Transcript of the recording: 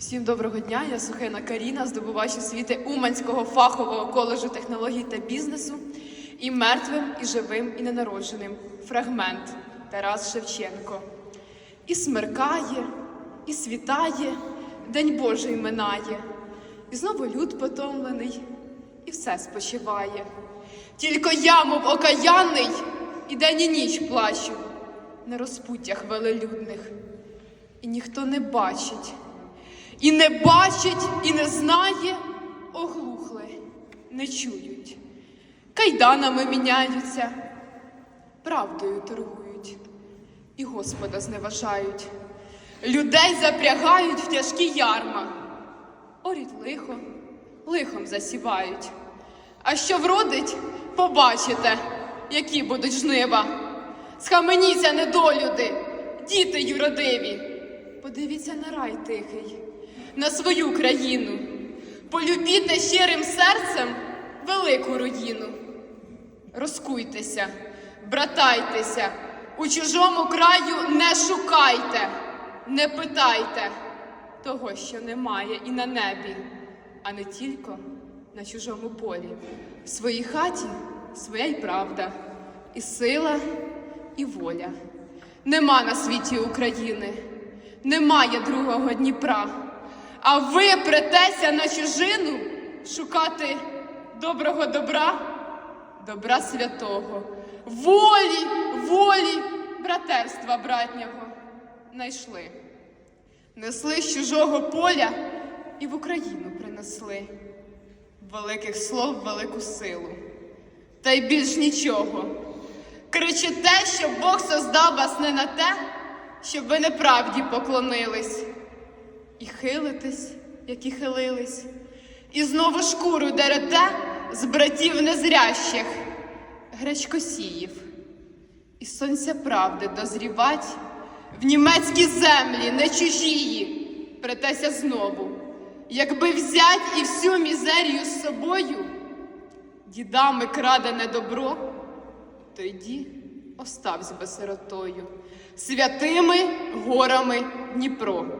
Всім доброго дня, я Сухина Каріна, здобувач освіти Уманського фахового коледжу технологій та бізнесу і мертвим, і живим, і ненародженим. Фрагмент Тарас Шевченко. І смеркає, і світає, День Божий минає, і знову люд потомлений, і все спочиває. Тільки я, мов окаянний, і день і ніч плачу на розпуттях велелюдних, і ніхто не бачить. І не бачить, і не знає, оглухли, не чують. Кайданами міняються, правдою торгують, і Господа зневажають. Людей запрягають в тяжкі ярма, орють лихо, лихом засівають. А що вродить, побачите, які будуть жнива. Схаменіться, недолюди, діти юродиві. Подивіться на рай тихий, на свою країну. Полюбіте щирим серцем велику руїну. Розкуйтеся, братайтеся, у чужому краю не шукайте, не питайте того, що немає і на небі, а не тільки на чужому полі. В своїй хаті своя й правда, і сила, і воля. Нема на світі України, немає другого Дніпра. А ви претеся на чужину шукати доброго добра, добра святого, волі, волі, братерства братнього найшли. Несли з чужого поля і в Україну принесли великих слов, велику силу. Та й більш нічого. Кричите, що Бог создав вас не на те, щоб ви неправді поклонились, і хилитесь, як і хилились, і знову шкуру дерете з братів незрящих, гречкосіїв, і сонця правди дозрівать. В німецькі землі, не чужії, претеся знову, якби взять і всю мізерію з собою, дідами крадене добро, тоді оставсь би сиротою, святими горами Дніпро.